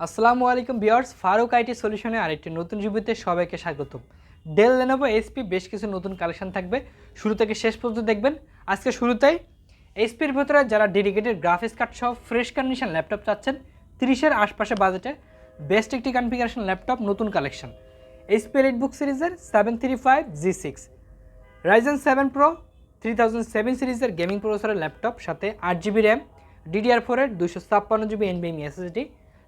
আসসালামু আলাইকুম বিয়ার্স ফারুক আইটি সলিউশনে আরেকটি নতুন জীবিতে সবাইকে স্বাগত ডেল লেনোভো এসপি বেশ কিছু নতুন কালেকশন থাকবে। শুরু থেকে শেষ পর্যন্ত দেখবেন। আজকে শুরুতেই এসপির ভেতরে যারা ডেডিকেটেড গ্রাফিক্স কার্ড সহ ফ্রেশ কন্ডিশন ল্যাপটপ চাচ্ছেন, তিরিশের আশপাশে বাজেটে বেস্ট একটি কনফিগারেশন ল্যাপটপ নতুন কালেকশন এসপি এলিট বুক সিরিজের seven three five G six Ryzen seven pro three thousand seven সিরিজের গেমিং প্রসেসরের ল্যাপটপ সাথে আট জিবি র্যাম ডিডিআর ফোরের দুশো ছাপ্পান্ন জিবি এনবিএম এসএসডি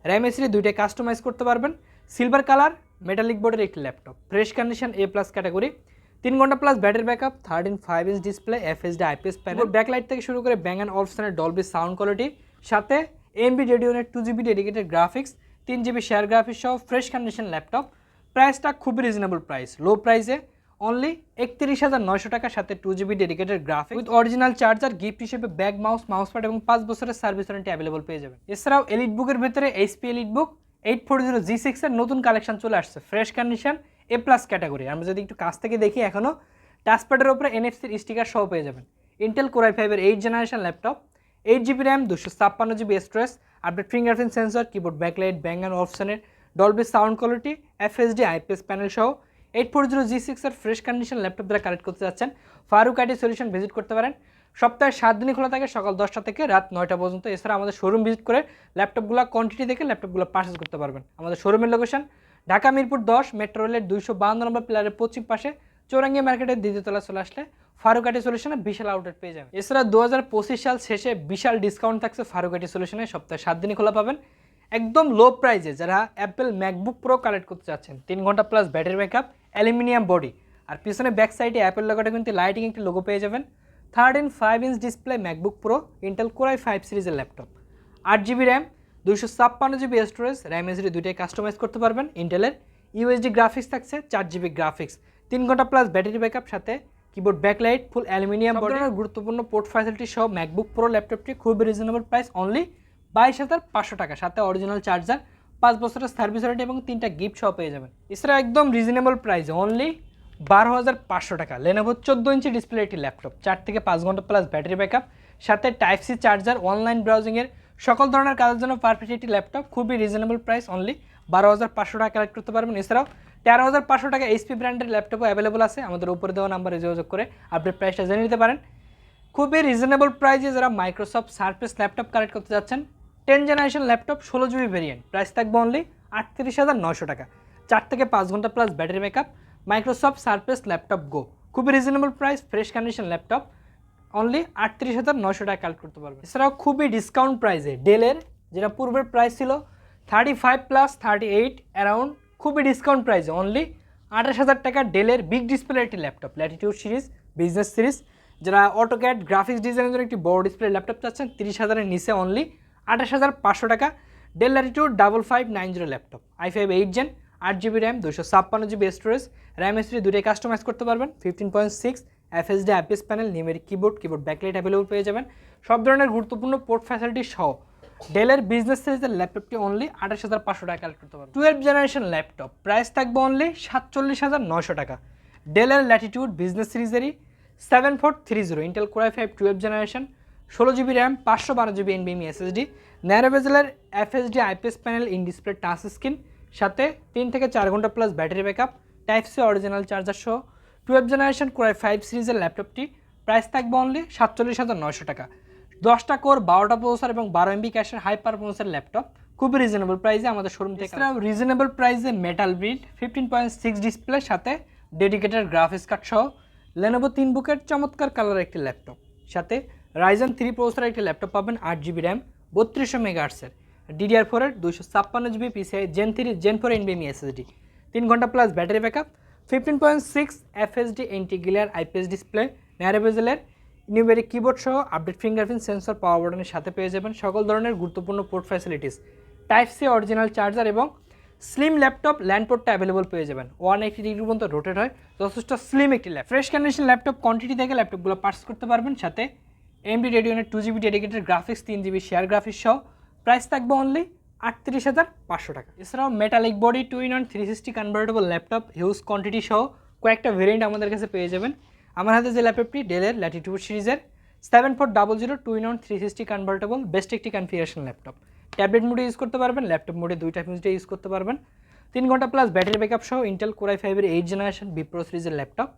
র্যাম এসডি দুইটাই কাস্টমাইজ করতে পারবেন। সিলভার কালার মেটালিক বোর্ডের একটি laptop fresh condition A plus category তিন ঘণ্টা plus battery backup thirteen five inch display FHD IPS panel backlight থেকে শুরু করে ব্যাং অ্যান্ড অপশনের ডলবি সাউন্ড কোয়ালিটি সাথে এমবি রেডিওনের টু জিবি ডেডিকেটেড গ্রাফিক্স তিন জিবি শেয়ার গ্রাফিক্স সহ ফ্রেশ কন্ডিশন ল্যাপটপ প্রাইসটা খুবই রিজনেবল প্রাইস লো প্রাইসে অনলি একত্রিশ হাজার নয়শো টাকার সাথে two GB dedicated graphic with original charger gift হিসেবে ব্যাগ মাউস মাউস প্যাড এবং পাঁচ বছরের সার্ভিস ওয়ারেন্টি অ্যাভেলেবল পেয়ে যাবেন। এছাড়াও এলিট বুকের ভেতরে HP EliteBook eight four zero G সিক্সের নতুন কালেকশন চলে আসছে fresh condition A plus category আমরা যদি একটু কাছ থেকে দেখি এখনও টাচপ্যাডের উপরে এনএফসির স্টিকার সহ পেয়ে যাবেন। ইন্টেল কোরাই ফাইভের eight generation laptop eight GB RAM দুশো ছাপ্পান্ন GB storage update fingerprint sensor keyboard backlight bang and অপশনের Dolby sound quality FHD IPS panel সহ এইট ফোর জিরো জি সিক্সের ফ্রেশ কন্ডিশন ল্যাপটপ দ্বারা কালেক্ট করতে যাচ্ছেন Faruk IT solution visit করতে পারেন। সপ্তাহে সাত দিনই খোলা থাকে, সকাল দশটা থেকে রাত নয়টা পর্যন্ত। এছাড়া আমাদের শোরুম ভিজিট করে ল্যাপটপগুলো কোয়ান্টিটি দেখে ল্যাপটপগুলো পারচেস করতে পারবেন। আমাদের শোরুমের লোকেশন ঢাকা মিরপুর দশ মেট্রো রেলের দুইশো বাহান্ন নম্বর প্লেয়ারের পশ্চিম পাশে, চৌরাঙ্গি মার্কেটের দ্বিতীয়তলা চলে আসলে ফারুক আইটি সলিউশনে বিশাল আউটলেট পেয়ে যাবেন। এছাড়া দু হাজার পঁচিশ সাল শেষে বিশাল ডিসকাউন্ট থাকছে ফারুক আইটি সলিউশনে সপ্তাহে সাত দিনই খোলা পাবেন। একদম লো প্রাইজে যারা অ্যাপেল ম্যাকবুক প্রো কালেক্ট করতে চাচ্ছেন, তিন ঘণ্টা plus battery backup aluminium body আর পিছনে ব্যাক সাইডে অ্যাপেল লোগোটা কিন্তু লাইটিং একটি লোগো পেয়ে যাবেন। Thirteen five inch display MacBook pro Intel core i five সিরিজের ল্যাপটপ আট জিবি র্যাম দুইশো ছাপ্পান্ন জিবি স্টোরেজ র্যাম এসডি দুইটাই কাস্টমাইজ করতে পারবেন ইন্টেলের ইউএসডি গ্রাফিক্স থাকছে, চার জিবি গ্রাফিক্স তিন ঘণ্টা প্লাস ব্যাটারি ব্যাকআপ সাথে keyboard backlight full aluminium border গুরুত্বপূর্ণ পোর্ট ফ্যাসিলিটি সহ ম্যাকবুক প্রো ল্যাপটপটি খুবই রিজনেবল প্রাইস অনলি বাইশ হাজার পাঁচশো টাকা, সাথে অরিজিনাল চার্জার পাঁচ বছরের সার্ভিস ওয়ারেন্টি এবং তিনটা গিফট সহ পেয়ে যাবেন। এছাড়া একদম রিজনেবল প্রাইস অনলি বারো হাজার পাঁচশো টাকা। লেনোভো চোদ্দ ইঞ্চি ডিসপ্লে একটি ল্যাপটপ চার থেকে পাঁচ ঘণ্টা প্লাস ব্যাটারি ব্যাকআপ সাথে টাইপ সি চার্জার অনলাইন ব্রাউজিংয়ের সকল ধরনের কাজের জন্য পারফেক্ট একটি ল্যাপটপ খুবই রিজনেবল প্রাইস অনলি বারো হাজার পাঁচশো টাকা কালেক্ট করতে পারবেন। এছাড়াও তেরো হাজার পাঁচশো টাকা এইচপি ব্র্যান্ডের ল্যাপটপও অ্যাভেলেবল আছে, আমাদের উপরে দেওয়া নাম্বারে যোগাযোগ করে আপডেট প্রাইসটা জেনে নিতে পারেন। খুবই রিজনেবল প্রাইসে যারা মাইক্রোসফট সার্ফেস ল্যাপটপ কালেক্ট করতে যাচ্ছেন টেন জেনারেশন ল্যাপটপ ষোলো জিবি ভেরিয়েন্ট প্রাইস থাকবে অনলি আটত্রিশ হাজার নশো টাকা। চার থেকে পাঁচ ঘণ্টা plus battery backup Microsoft Surface laptop go খুবই reasonable price fresh condition laptop only আটত্রিশ হাজার নশো টাকা কালেক্ট করতে পারবে এছাড়াও খুবই ডিসকাউন্ট প্রাইসে ডেলের যেটা পূর্বের প্রাইস ছিল thirty five plus thirty eight around খুবই ডিসকাউন্ট প্রাইসে অনলি আঠাশ হাজার টাকা ডেলের বিগ ডিসপ্লে একটি laptop latitude series business series যারা অটোক্যাড গ্রাফিক্স ডিজাইনের জন্য একটি বড় ডিসপ্লে ল্যাপটপ চাচ্ছেন, তিরিশ হাজারের নিচে অনলি আঠাশ হাজার পাঁচশো টাকা Dell Latitude double five nine zero laptop i five eight gen আট জিবি র্যাম দুশো ছাপ্পান্ন জিবি স্টোরেজ র্যাম এসডি দুটোই কাস্টমাইজ করতে পারবেন fifteen point six FHD IPS panel numeric keyboard keyboard backlight available পেয়ে যাবেন, সব ধরনের গুরুত্বপূর্ণ পোর্ট ফ্যাসিলিটি সহ ডেলের বিজনেস সিরিজের ল্যাপটপটি অনলি আঠাশ হাজার পাঁচশো টাকা কালেক্ট করতে পারবেন। টুয়েলভ জেনারেশন ল্যাপটপ প্রাইস থাকবে অনলি সাতচল্লিশ হাজার নশো টাকা। ডেলের Latitude business সিরিজেরই seven four three zero Intel core i five twelve generation ষোলো জিবি র্যাম পাঁচশো বারো জিবি এনবিএমি SSD ন্যারোভেজেলের FHD IPS panel in display touch screen সাথে তিন থেকে চার ঘণ্টা plus battery backup type C original charger সহ twelve generation core i five সিরিজের ল্যাপটপটি প্রাইস থাকবে অনলি সাতচল্লিশ হাজার নয়শো টাকা। দশটা কোর বারোটা প্রসেসর এবং বারো এমবি ক্যাশের হাই পারফরমেন্সের ল্যাপটপ খুবই রিজনেবল প্রাইসে আমাদের শোরুম থেকে রিজনেবল প্রাইসে metal build fifteen point six display সাথে ডেডিকেটেড গ্রাফিক্স কার্ড সহ লেনোভো তিন বুকের চমৎকার কালার একটি ল্যাপটপ সাথে রাইজন থ্রি প্রসেসর একটি ল্যাপটপ পাবেন, আট জিবি র্যাম বত্রিশশো মেগাহার্সের ডিডিআর ফোরের দুশো ছাপ্পান্ন GB PCIe gen three gen four এনবিএমি SSD তিন ঘণ্টা plus battery backup fifteen point six FHD antiglare IPS display ন্যারোভেজেলের numeric keyboard সহ আপডেট ফিঙ্গারপ্রিন্ট সেন্সর পাওয়ার বাটনের সাথে পেয়ে যাবেন সকল ধরনের গুরুত্বপূর্ণ port facilities type C original charger এবং স্লিম ল্যাপটপ ল্যান্ড পোর্টটা অ্যাভেলেবল পেয়ে যাবেন। ওয়ান এইটি ডিগ্রি পর্যন্ত রোটেট হয়। যথেষ্ট স্লিম একটি ল্যাপ ফ্রেশ কন্ডিশন ল্যাপটপ কোয়ান্টিটি থেকে ল্যাপটপগুলো পার্স করতে পারবেন, সাথে এমডি রেডিওনের টু জিবি ডেডিকেটেড গ্রাফিক্স তিন জিবি শেয়ার গ্রাফিক্স সহ প্রাইস থাকবে অনলি আটত্রিশ হাজার পাঁচশো টাকা। এছাড়াও metallic body two in one three sixty convertible laptop huge quantity সহ কয়েকটা ভেরিয়েন্ট আমাদের কাছে পেয়ে যাবেন। আমার হাতে যে ল্যাপটপটি ডেলের ল্যাটিটিউড সিরিজের seven four double zero two in one three sixty convertible best একটি কনফিগারেশন ল্যাপটপ ট্যাবলেট মোডে ইউজ করতে পারবেন ল্যাপটপ মোডে দুইটা মিনিটে ইউজ করতে পারবেন। তিন ঘণ্টা প্লাস ব্যাটারি ব্যাকআপ সহ ইন্টেল কোরাই ফাইভের এইট জেনারেশন বিপ্রো সিরিজের ল্যাপটপ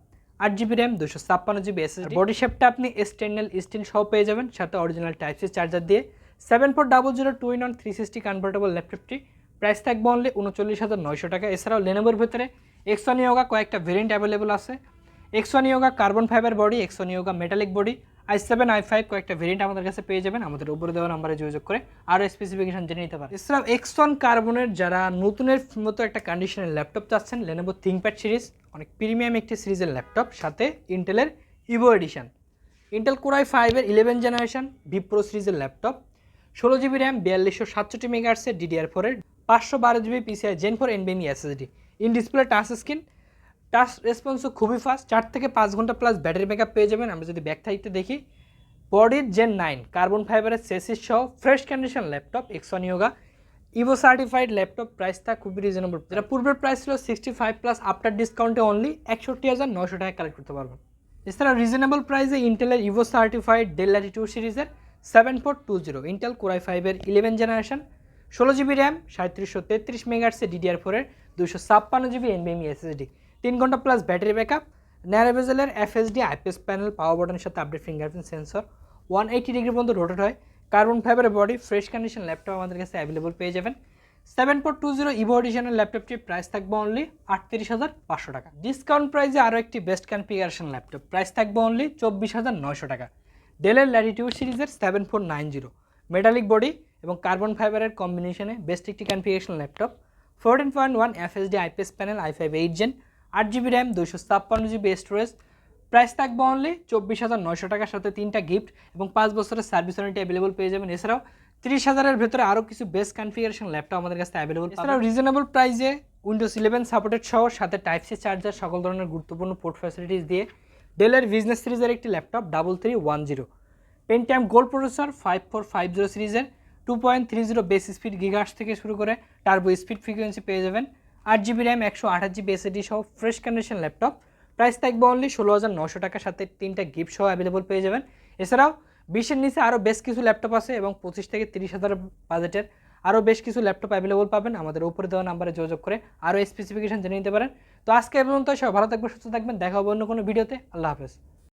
আট জিবি র্যাম দুশো ছাপ্পান্ন জিবি এসএসডি বডি শেপটা আপনি স্টেনলেস স্টিল সহ পেয়ে যাবেন, সাথে অরিজিনাল টাইপ সি চার্জার দিয়ে। Seven four double zero two in one three sixty convertible ল্যাপটপটি প্রাইস থাকবে অনলি উনচল্লিশ হাজার নয়শো টাকা। এছাড়াও লেনোভোর ভেতরে এক্সন ইয়োগা কয়েকটা ভেরিয়েন্ট অ্যাভেলেবল আছে। X one Yoga carbon fibre body x one Yoga metallic body i seven, i five কয়েকটা ভেরিয়েন্ট আমাদের কাছে পেয়ে যাবেন। আমাদের উপরে দেওয়া নাম্বারে যোগাযোগ করে আরও স্পেসিফিকেশন জেনে নিতে পারেন। এছাড়াও এক্সন কার্বনের যারা নতুনের মতো একটা কন্ডিশনের ল্যাপটপ চাচ্ছেন লেনোভো থিঙ্কপ্যাড সিরিজ অনেক প্রিমিয়াম একটি সিরিজের ল্যাপটপ সাথে ইন্টেলের Evo edition Intel core i ফাইভের ইলেভেন জেনারেশন ভি প্রো সিরিজের ল্যাপটপ ষোলো জিবি র্যাম বিয়াল্লিশশো সাতষট্টি মেগাহার্সের ডিডিআর ফোরের পাঁচশো বারো GB PCIe gen four এনবিএমই SSD in display touch screen touch রেসপন্সও খুবই ফাস্ট চার থেকে পাঁচ ঘণ্টা প্লাস ব্যাটারি ব্যাকআপ পেয়ে যাবেন। আমরা যদি ব্যাক সাইডটা দেখি বডির জেন নাইন কার্বন ফাইবারের সেসিস সহ fresh condition laptop x one Yoga Evo certified laptop প্রাইসটা খুবই রিজনেবল যেটা পূর্বের প্রাইস ছিল সিক্সটি ফাইভ প্লাস আফটার ডিসকাউন্টে অনলি একষট্টি হাজার নশো টাকা কালেক্ট করতে পারবেন। এছাড়া রিজনেবল প্রাইসে ইন্টেলের ইভো সার্টিফাইড ডেল ল্যাটিটিউড সিরিজের seven four two zero Intel core i ফাইভের ইলেভেন জেনারেশন ষোলো জিবি র্যাম সাঁত্রিশশো তেত্রিশ মেগার্সে ডিডিআর ফোরের দুশো ছাপ্পান্ন জিবি এনবিএমই এসএসডি তিন ঘণ্টা প্লাস ব্যাটারি ব্যাকআপ ন্যারোভেজেলের এফএসডি আইপিএস প্যানেল পাওয়ার বাটনের সাথে update fingerprint sensor one eighty degree পর্যন্ত রোটেট হয়। কার্বন ফাইবারের বডি ফ্রেশ কন্ডিশন ল্যাপটপ আমাদের কাছে অ্যাভেলেবল পেয়ে যাবেন। Seven four two zero Evo এডিশনের ল্যাপটপটির প্রাইস থাকবে অনলি আটত্রিশ হাজার পাঁচশো টাকা। ডিসকাউন্ট প্রাইসে আরও একটি বেস্ট কনফিগারেশন ল্যাপটপ প্রাইস থাকবে অনলি চব্বিশ হাজার নয়শো টাকা। ডেলের ল্যাটিটিউড সিরিজের seven four nine zero metallic body এবং কার্বন ফাইবারের কম্বিনেশনে বেস্ট একটি configuration laptop fourteen point one FHD IPS panel I five eight gen আট জিবি র্যাম দুশো ছাপ্পান্ন জিবি স্টোরেজ প্রাইস থাকবে অনলি চব্বিশ হাজার নয়শো টাকার সাথে তিনটা গিফট এবং পাঁচ বছরের সার্ভিস ওয়ারেন্টি অ্যাভেলেবল পেয়ে যাবেন। এছাড়াও তিরিশ হাজারের ভেতরে আরও কিছু বেস্ট কনফিগারেশন ল্যাপটপ আমাদের কাছে অ্যাভেলেবল এছাড়াও রিজনেবল প্রাইসে উইন্ডোজ ইলেভেন সাপোর্টেড সহ সাথে টাইপ সি চার্জার সকল ধরনের গুরুত্বপূর্ণ পোর্ট ফ্যাসিলিটিস দিয়ে ডেলের বিজনেস সিরিজের একটি laptop double three one zero Pentium gold processor five four five zero সিরিজের two point three zero base speed gigahertz থেকে শুরু করে টার্বো স্পিড ফ্রিকোয়েন্সি পেয়ে যাবেন। আট জিবি র্যাম, একশো আঠাশ জিবি এসএডি সহ ফ্রেশ কন্ডিশন ল্যাপটপ প্রাইস থাকবে অনলি ষোলো হাজার নশো টাকার সাথে তিনটা গিফট সহ অ্যাভেলেবল পেয়ে যাবেন। এছাড়াও বিশের নিচে আরও বেশ কিছু ল্যাপটপ আছে এবং পঁচিশ থেকে তিরিশ হাজার বাজেটের আরও বেশ কিছু ল্যাপটপ অ্যাভেলেবল পাবেন। আমাদের উপরে দেওয়া নাম্বারে যোগাযোগ করে আরও স্পেসিফিকেশন জেনে নিতে পারেন। তো আজকে পর্যন্ত সব ভালো থাকবেন, সুস্থ থাকবেন, দেখা হবে অন্য কোনো ভিডিওতে আল্লাহ হাফেজ।